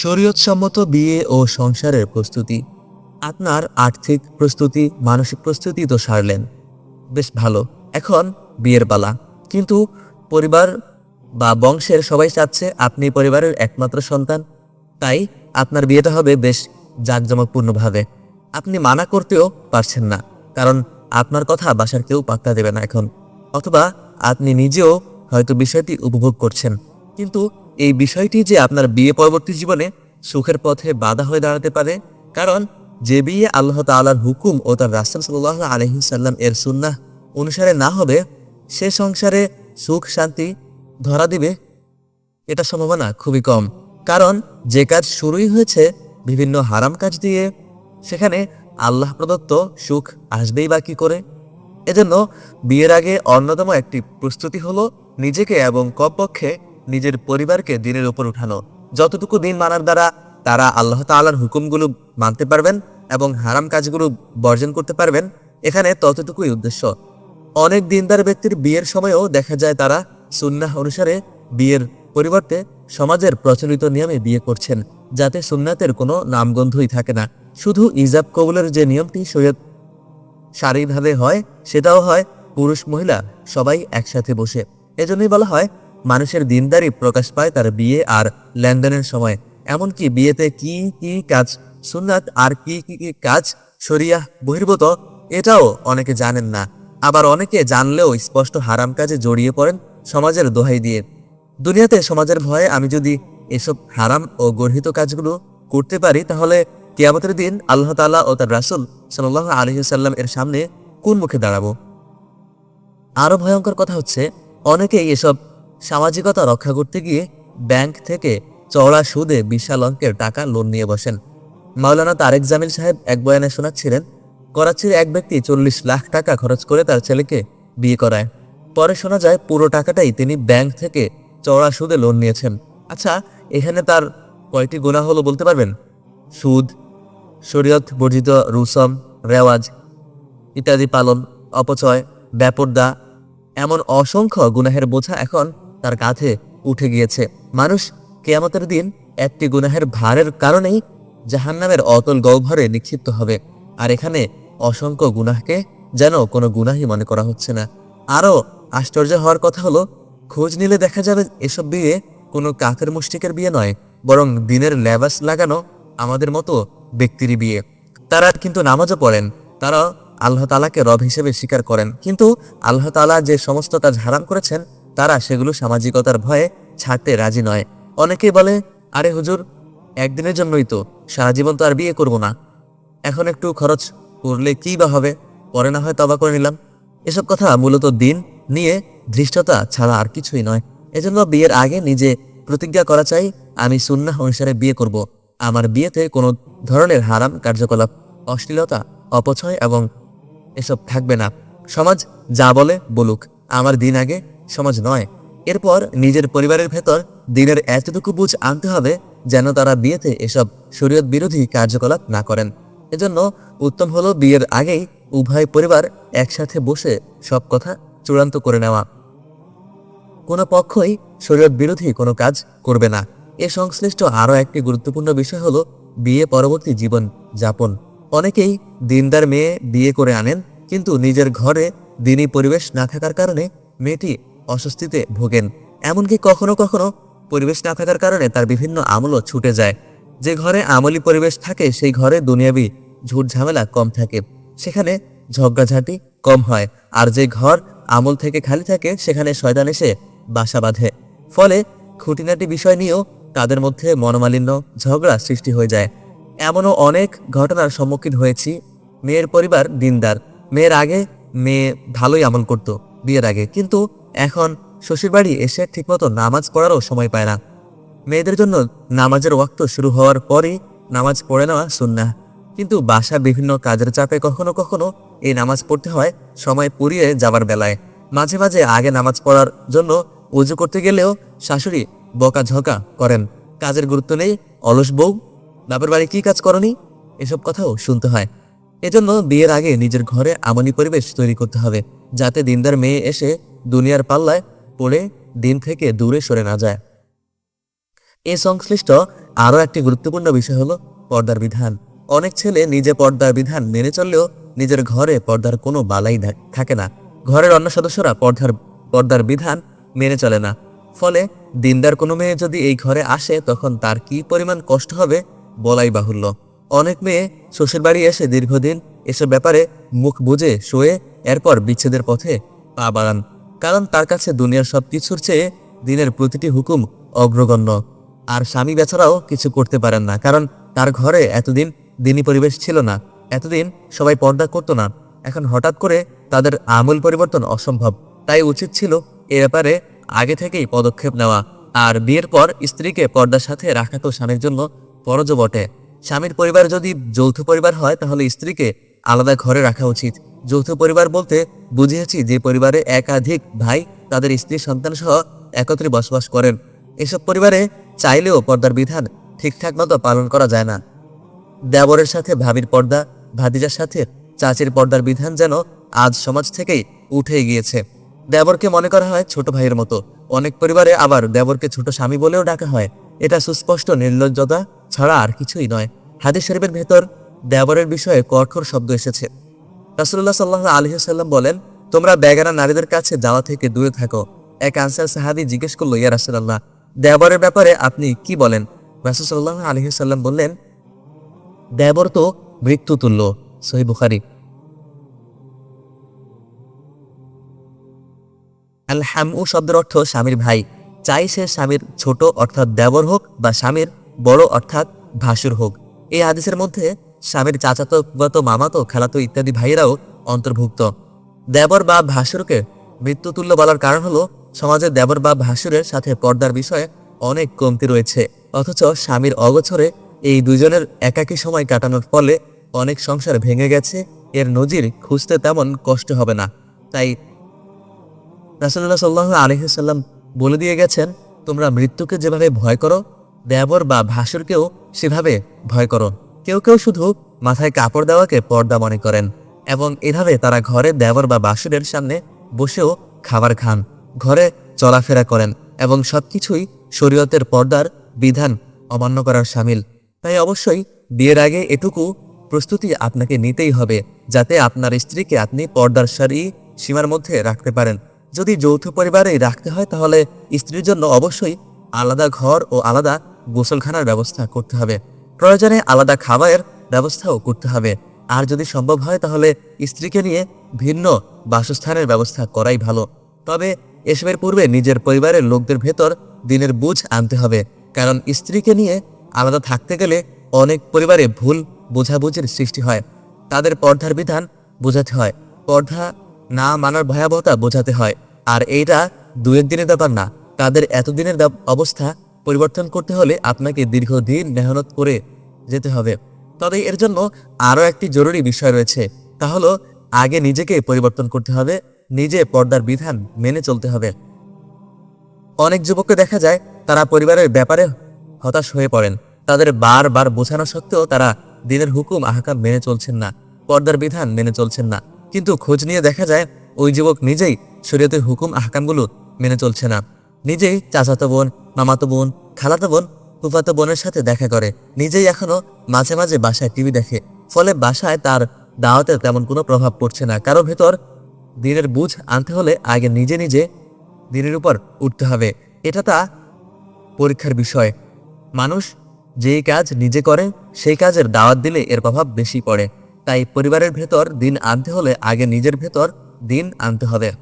শরীয়তসম্মত বিয়ে ও সংসারের প্রস্তুতি। আপনার আর্থিক প্রস্তুতি, মানসিক প্রস্তুতি তো সারলেন। বেশ ভালো, এখন বিয়ের পালা। কিন্তু পরিবার বা বংশের সবাই চাচ্ছে আপনি পরিবারের একমাত্র সন্তান। তাই আপনার বিয়েটা হবে বেশ জাঁকজমকপূর্ণভাবে। আপনি মানা করতেও পারছেন না, কারণ আপনার কথা বাসার কেউ পাত্তা দেবে না এখন। অথবা আপনি নিজেও হয়তো বিষয়টি উপভোগ করছেন। কিন্তু এই বিষয়টি যে আপনার বিয়ে পরবর্তী জীবনে সুখের পথে বাধা হয়ে দাঁড়াতে পারে, কারণ যে বিয়ে আল্লাহ তাআলার হুকুম ও তার রাসূল সাল্লাহ আলহিসাল্লাম এর সুন্নাহ অনুসারে না হবে, সে সংসারে সুখ শান্তি ধরা দিবে, এটা সম্ভাবনা খুবই কম। কারণ যে কাজ শুরুই হয়েছে বিভিন্ন হারাম কাজ দিয়ে, সেখানে আল্লাহ প্রদত্ত সুখ আসবেই বা কী করে? এজন্য বিয়ের আগে অন্যতম একটি প্রস্তুতি হলো নিজেকে এবং কমপক্ষে নিজের পরিবারকে দিনের উপর উঠানো। যতটুকু দিন মানার দ্বারা তারা আল্লাহ তাআলার হুকুমগুলো মানতে পারবেন এবং হারাম কাজগুলো বর্জন করতে পারবেন, এখানে ততটুকুই উদ্দেশ্য। অনেক দিনদার ব্যক্তির বিয়ের সময়ও দেখা যায় তারা সুন্নাহ অনুসারে বিয়ের পরিবর্তে সমাজের প্রচলিত নিয়মে বিয়ে করছেন, যাতে সুন্নাতের কোনো নামগন্ধই থাকে না। শুধু ইজাব কবুলের যে নিয়মটি সৈয়দ শারীরিকভাবে হয়, সেটাও হয়, পুরুষ মহিলা সবাই একসাথে বসে। এজন্যই বলা হয় মানুষের দিনদারি প্রকাশ পায় তার বিয়ে আর লেনদেনের সময়। এমনকি বিয়েতে কি কি কাজ, সুন্নাত আর কি কি কাজ শরিয়া বহির্ভূত, এটাও অনেকে জানেন না। আবার অনেকে জানলেও স্পষ্ট হারাম কাজে জড়িয়ে পড়েন সমাজের দোহাই দিয়ে। দুনিয়াতে সমাজের ভয়ে আমি যদি এসব হারাম ও গর্হিত কাজগুলো করতে পারি, তাহলে কিয়ামতের দিন আল্লাহ তাআলা ও তার রাসূল সাল্লাহ আলহিসাল্লাম এর সামনে কোন মুখে দাঁড়াবো? আরও ভয়ঙ্কর কথা হচ্ছে, অনেকেই এসব সামাজিকতা রক্ষা করতে গিয়ে ব্যাংক থেকে চওড়া সুদে বিশাল অঙ্কের টাকা লোন নিয়ে বসেন। মাওলানা তারেক জামিল সাহেব এক বয়ানে শোনাচ্ছিলেন, করাচির এক ব্যক্তি চল্লিশ লাখ টাকা খরচ করে তার ছেলেকে বিয়ে করায়। পরে শোনা যায় পুরো টাকাটাই তিনি ব্যাংক থেকে চওড়া সুদে লোন নিয়েছেন। আচ্ছা এখানে তার কয়টি গুণা হলো বলতে পারবেন? সুদ, শরীয়ত, বর্জিত রুসম, রেওয়াজ ইত্যাদি পালন, অপচয় ব্যাপরদা এমন অসংখ্য গুনাহের বোঝা এখন তার কাঁধে উঠে গিয়েছে। মানুষ কেয়ামতের দিন একটি গুনাহের ভারের কারণেই জাহান্নামের অতল গহ্বরে নিক্ষিপ্ত হবে। আর এখানে অসংখ্য গুনাহকে যেন কোনো গুনাহই মনে করা হচ্ছে না। আরও আশ্চর্য হওয়ার কথা হলো, খোঁজ নিলে দেখা যাবে এসব বিয়ে কোনো কাকের মুষ্টিকের বিয়ে নয়, বরং দিনের লেবাস লাগানো আমাদের মতো ব্যক্তিরই বিয়ে। তারা কিন্তু নামাজও পড়েন, তারা আল্লাহ তালাকে রব হিসেবে স্বীকার করেন। কিন্তু আল্লাহ তালা যে সমস্ত কাজ হারাম করেছেন তারা সেগুলো সামাজিকতার ভয়ে ছাড়তে রাজি নয়। অনেকেই বলে, আরে হুজুর, একদিনের জন্যই তো, সারা জীবন তো আর বিয়ে করব না। এখন একটু খরচ করলে কী বা হবে? পরে না হয় তবা করে নিলাম। এসব কথা মূলত দিন নিয়ে ধৃষ্টতা ছাড়া আর কিছুই নয়। এজন্য বিয়ের আগে নিজে প্রতিজ্ঞা করা চাই, আমি সুন্না অনুসারে বিয়ে করব। আমার বিয়েতে কোনো ধরনের হারাম কার্যকলাপ, অশ্লীলতা, অপচয় এবং এসব থাকবে না। সমাজ যা বলে বলুক। আমার দিন আগে সমাজ নয়। এরপর নিজের পরিবারের ভেতর দিনের এতটুকু বুঝ আনতে হবে যেন তারা বিয়েতে এসব শরীয়ত বিরোধী কার্যকলাপ না করেন। এজন্য উত্তম হলো বিয়ের আগেই উভয় পরিবার একসাথে বসে সব কথা চূড়ান্ত করে নেওয়া। কোনো পক্ষই শরীয়ত বিরোধী কোনো কাজ করবে না। এ সংশ্লিষ্ট আরও একটি গুরুত্বপূর্ণ বিষয় হলো বিয়ে পরবর্তী জীবন যাপন। অনেকেই দিনদার মেয়ে বিয়ে করে আনেন, কিন্তু নিজের ঘরে দিনই পরিবেশ না থাকার কারণে মেয়েটি অস্বস্তিতে ভোগেন। এমনকি কখনো কখনো পরিবেশ না থাকার কারণে তার বিভিন্ন আমলও ছুটে যায়। যে ঘরে আমলি পরিবেশ থাকে, সেই ঘরে দুনিয়াবি ঝুট ঝামেলা কম থাকে। সেখানে ঝগড়াঝাঁটি কম হয়। আর যে ঘর আমল থেকে খালি থাকে, সেখানে শয়তান এসে বাসা বাঁধে। ফলে খুঁটিনাটি বিষয় নিয়েও তাদের মধ্যে মনোমালিন্য, ঝগড়া সৃষ্টি হয়ে যায়। এমনও অনেক ঘটনার সম্মুখীন হয়েছি। মেয়ের পরিবার দিনদার। মেয়ের আগে মেয়ে ভালোই আমল করত, বিয়ের আগে। কিন্তু এখন শ্বশুরবাড়ি এসে ঠিকমতো নামাজ পড়ারও সময় পায় না। মেয়েদের জন্য নামাজের ওয়াক্ত শুরু হওয়ার পরই নামাজ পড়ে নেওয়া সুন্নাহ। কিন্তু বাসা বিভিন্ন কাজের চাপে কখনো কখনো এই নামাজ পড়তে হয় সময় পুরিয়ে যাবার বেলায়। মাঝে মাঝে আগে নামাজ পড়ার জন্য উজু করতে গেলেও শাশুড়ি বকাঝকা করেন। কাজের গুরুত্ব নেই, অলস বউ, বাপের বাড়ি কী কাজ করনি? এসব কথাও শুনতে হয়। এজন্য বিয়ের আগে নিজের ঘরে আমনি পরিবেশ তৈরি করতে হবে, যাতে দিনদার মেয়ে এসে দুনিয়ার পাল্লায় পড়ে দিন থেকে দূরে সরে না যায়। এ সংশ্লিষ্ট আরও একটি গুরুত্বপূর্ণ বিষয় হলো পর্দার বিধান। অনেক ছেলে নিজে পর্দার বিধান মেনে চললেও নিজের ঘরে পর্দার কোনো বালাই থাকে না। ঘরের অন্য সদস্যরা পর্দার পর্দার বিধান মেনে চলে না। ফলে দিনদার কোনো মেয়ে যদি এই ঘরে আসে তখন তার কি পরিমাণ কষ্ট হবে বলাই বাহুল্য। অনেক মেয়ে শ্বশুর বাড়ি এসে দীর্ঘদিন এসব ব্যাপারে মুখ বুঝে শোয়ে, এরপর বিচ্ছেদের পথে পা বাড়ান। কারণ তার কাছে দুনিয়ার সব কিছুর চেয়ে দিনের প্রতিটি হুকুম অগ্রগণ্য। আর স্বামী বেচারাও কিছু করতে পারেন না, কারণ তার ঘরে এতদিন দিনী পরিবেশ ছিল না, এতদিন সবাই পর্দা করতো না। এখন হঠাৎ করে তাদের আমূল পরিবর্তন অসম্ভব। তাই উচিত ছিল এ ব্যাপারে আগে থেকেই পদক্ষেপ নেওয়া। আর বিয়ের পর স্ত্রীকে পর্দার সাথে রাখা তো স্বামীর জন্য ফরজ বটে। স্বামীর পরিবার যদি যৌথ পরিবার হয়, তাহলে স্ত্রীকে আলাদা ঘরে রাখা উচিত। যৌথ পরিবার বলতে বুঝিয়েছি যে পরিবারে একাধিক ভাই তাদের স্ত্রী সন্তান সহ একত্রে বসবাস করেন। এসব পরিবারে চাইলেও পর্দার বিধান ঠিকঠাক মতো পালন করা যায় না। দেবরের সাথে ভাবির পর্দা, ভাতিজার সাথে চাচির পর্দার বিধান যেন আজ সমাজ থেকেই উঠে গিয়েছে। দেবরকে মনে করা হয় ছোট ভাইয়ের মতো। অনেক পরিবারে আবার দেবরকে ছোট স্বামী বলেও ডাকা হয়। এটা সুস্পষ্ট নির্লজ্জতা ছাড়া আর কিছুই নয়। হাদিস শরীফের ভেতর দেবরের বিষয়ে কঠোর শব্দ এসেছে। রাসুল্লাহ সাল্লাহ আলহিসাল্লাম বলেন, তোমরা বেগানা নারীদের কাছে যাওয়া থেকে দূরে থাকো। এক আনসার সাহাবি জিজ্ঞেস করল, ইয়া রাসুল্লাহ দেবরের ব্যাপারে আপনি কি বলেন? রাসুল সাল্লাহ আলহিসাল্লাম বললেন, দেবর তো মৃত্যু তুল্য সহি বুখারি। আল হামু শব্দের অর্থ স্বামীর ভাই। চাই সে স্বামীর ছোট অর্থাৎ দেবর হোক বা স্বামীর বড় অর্থাৎ ভাসুর হোক। এই হাদিসের মধ্যে স্বামীর চাচাতো গত মামাতো, খেলাতো ইত্যাদি ভাইয়েরাও অন্তর্ভুক্ত। দেবর বা ভাসুরকে মৃত্যুতুল্য বলার কারণ হলো, সমাজে দেবর বা ভাসুরের সাথে পর্দার বিষয়ে অনেক কমতি রয়েছে। অথচ স্বামীর অগোচরে এই দুজনের একাকী সময় কাটানোর ফলে অনেক সংসার ভেঙে গেছে, এর নজির খুঁজতে তেমন কষ্ট হবে না। তাই রাসুল্লাহ সাল্লাহ আলহিসাল্লাম বলে দিয়ে গেছেন, তোমরা মৃত্যুকে যেভাবে ভয় করো, দেবর বা ভাসুরকেও সেভাবে ভয় করো। কেউ কেউ শুধু মাথায় কাপড় দেওয়াকে পর্দা মনে করেন এবং এভাবে তারা ঘরে দেবর বা বাসুরের সামনে বসেও খাবার খান, ঘরে চলাফেরা করেন এবং সবকিছুই শরীয়তের পর্দার বিধান অমান্য করার সামিল। তাই অবশ্যই বিয়ের আগে এটুকু প্রস্তুতি আপনাকে নিতেই হবে যাতে আপনার স্ত্রীকে আপনি পর্দার সারি সীমার মধ্যে রাখতে পারেন। যদি যৌথ পরিবারেই রাখতে হয় তাহলে স্ত্রীর জন্য অবশ্যই আলাদা ঘর ও আলাদা গোসলখানার ব্যবস্থা করতে হবে। প্রয়োজনে আলাদা খাবারের ব্যবস্থাও করতে হবে। আর যদি সম্ভব হয়, তাহলে স্ত্রীকে নিয়ে ভিন্ন বাসস্থানের ব্যবস্থা করাই ভালো। তবে এসবের পূর্বে নিজের পরিবারের লোকদের ভেতর দিনের বুঝ আনতে হবে। কারণ স্ত্রীকে নিয়ে আলাদা থাকতে গেলে অনেক পরিবারে ভুল বোঝাবুঝির সৃষ্টি হয়। তাদের পর্দার বিধান বোঝাতে হয়। পর্দা না মানার ভয়াবহতা বোঝাতে হয়। আর এইটা দু একদিনের ব্যাপার না। তাদের এতদিনের অবস্থা পরিবর্তন করতে হলে আপনাকে দীর্ঘদিন মেহনত করে যেতে হবে। তবে এর জন্য আরও একটি জরুরি বিষয় রয়েছে। তা হলো, আগে নিজেকে পরিবর্তন করতে হবে, নিজে পর্দার বিধান মেনে চলতে হবে। অনেক যুবককে দেখা যায়, তারা পরিবারের ব্যাপারে হতাশ হয়ে পড়েন। তাদের বারবার বোঝানো সত্ত্বেও তারা দিনের হুকুম, আহকাম মেনে চলছেন না, পর্দার বিধান মেনে চলছেন না। কিন্তু খোঁজ নিয়ে দেখা যায়, ওই যুবক নিজেই শরীয়তের হুকুম, আহকামগুলো মেনে চলছে না। নিজেই চাচাতো বোন, মামাতো বোন, খালাতো বোন, ফুফাতো বোনের সাথে দেখা করে। নিজেই এখনও মাঝে মাঝে বাসায় টিভি দেখে। ফলে বাসায় তার দাওয়াতে তেমন কোনো প্রভাব পড়ছে না। কারও ভেতর দিনের বুঝ আনতে হলে আগে নিজে নিজে দিনের উপর উঠতে হবে। এটা তা পরীক্ষার বিষয়। মানুষ যেই কাজ নিজে করে, সেই কাজের দাওয়াত দিলে এর প্রভাব বেশি পড়ে। তাই পরিবারের ভেতর দিন আনতে হলে আগে নিজের ভেতর দিন আনতে হবে।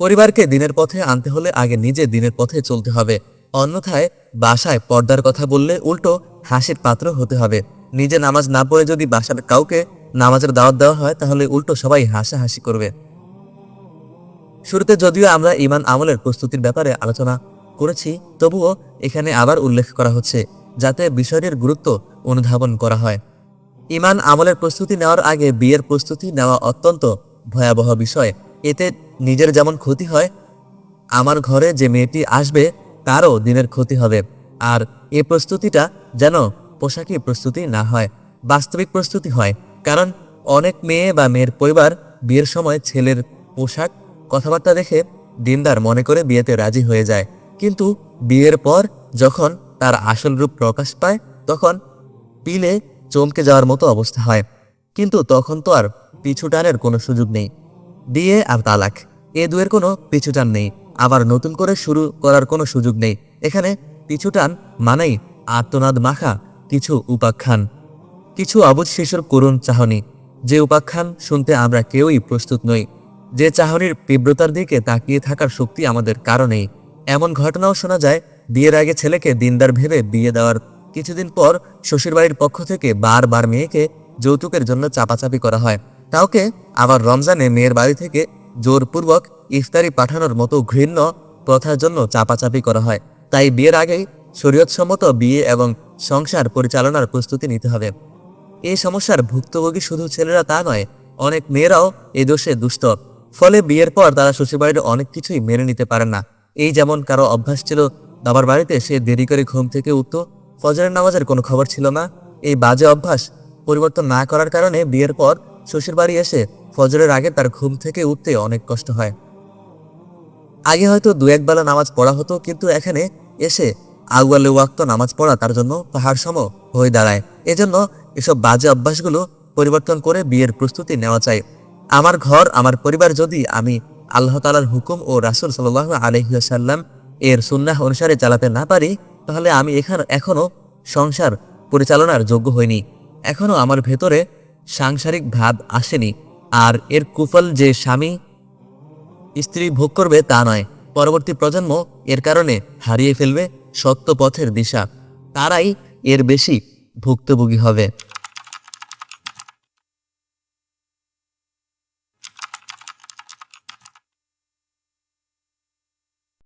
পরিবারকে দিনের পথে আনতে হলে আগে নিজে দিনের পথে চলতে হবে। অন্যথায় বাসায় পর্দার কথা বললে উল্টো হাসির পাত্র হতে হবে। নিজে নামাজ না পড়ে যদি বাসার কাউকে নামাজের দাওয়াত দেওয়া হয়, তাহলে উল্টো সবাই হাসাহাসি করবে। শুরুতে যদিও আমরা ইমান আমলের প্রস্তুতির ব্যাপারে আলোচনা করেছি, তবুও এখানে আবার উল্লেখ করা হচ্ছে, যাতে বিষয়টির গুরুত্ব অনুধাবন করা হয়। ইমান আমলের প্রস্তুতি নেওয়ার আগে বিয়ের প্রস্তুতি নেওয়া অত্যন্ত ভয়াবহ বিষয়। এতে নিজের যেমন ক্ষতি হয়, আমার ঘরে যে মেয়েটি আসবে, তারও দিনের ক্ষতি হবে। আর এ প্রস্তুতিটা যেন পোশাকি প্রস্তুতি না হয়, বাস্তবিক প্রস্তুতি হয়। কারণ অনেক মেয়ে বা মেয়ের পরিবার বিয়ের সময় ছেলের পোশাক কথাবার্তা দেখে দিনদার মনে করে বিয়েতে রাজি হয়ে যায়। কিন্তু বিয়ের পর যখন তার আসল রূপ প্রকাশ পায়, তখন পিলে চমকে যাওয়ার মতো অবস্থা হয়। কিন্তু তখন তো আর পিছুটানের কোনো সুযোগ নেই। বিয়ে আর তালাক। এ দুয়ের কোনো পিছুটান নেই। আবার নতুন করে শুরু করার কোনো সুযোগ নেই। এখানে পিছুটান মানেই আত্মনাদ মাখা, কিছু উপাখ্যান। কিছু অবুধ শিশুর করুণ চাহনি। যে উপাখ্যান শুনতে আমরা কেউই প্রস্তুত নই। যে চাহনির তীব্রতার দিকে তাকিয়ে থাকার শক্তি আমাদের কারণেই এমন ঘটনাও শোনা যায়, বিয়ের আগে ছেলেকে দিনদার ভেবে বিয়ে দেওয়ার। কিছুদিন পর শ্বশুরবাড়ির পক্ষ থেকে বারবার মেয়েকে যৌতুকের জন্য চাপাচাপি করা হয়। কাউকে আবার রমজানে মেয়ের বাড়ি থেকে জোরপূর্বক ইফতারি পাঠানোর মতো ঘৃণ্য প্রথার জন্য চাপাচাপি করা হয়। তাই বিয়ের আগেই শরীয়তসম্মত বিয়ে এবং সংসার পরিচালনার প্রস্তুতি নিতে হবে। এই সমস্যার ভুক্তভোগী শুধু ছেলেরা তা নয়, অনেক মেয়েরাও এই দোষে দুষ্ট। ফলে বিয়ের পর তারা শ্বশুরবাড়ির অনেক কিছুই মেনে নিতে পারে না। এই যেমন কারও অভ্যাস ছিল, বাবার বাড়িতে সে দেরি করে ঘুম থেকে উঠত, ফজরের নামাজের কোনো খবর ছিল না। এই বাজে অভ্যাস পরিবর্তন না করার কারণে বিয়ের পর শ্বশুরবাড়ি এসে ফজরের আগে তার ঘুম থেকে উঠতে অনেক কষ্ট হয়। আগে হয়তো দু একবেলা নামাজ পড়া হতো, কিন্তু এখানে এসে আগুয়ালে ওয়াক্ত নামাজ পড়া তার জন্য পাহাড় সম হয়ে দাঁড়ায়। এজন্য এসব বাজে অভ্যাসগুলো পরিবর্তন করে বিয়ের প্রস্তুতি নেওয়া চাই। আমার ঘর, আমার পরিবার যদি আমি আল্লাহ তালার হুকুম ও রাসুল সাল্লাহ আলহিহাসাল্লাম এর সুন্নাহ অনুসারে চালাতে না পারি, তাহলে আমি এখানে এখনও সংসার পরিচালনার যোগ্য হইনি। এখনও আমার ভেতরে সাংসারিক ভাব আসেনি, আর এর কুফল যে স্বামী স্ত্রী ভোগ করবে তা নয়। পরবর্তী প্রজন্ম এর কারণে হারিয়ে ফেলবে সত্য পথের দিশা। তারাই এর বেশি ভুক্তভোগী হবে।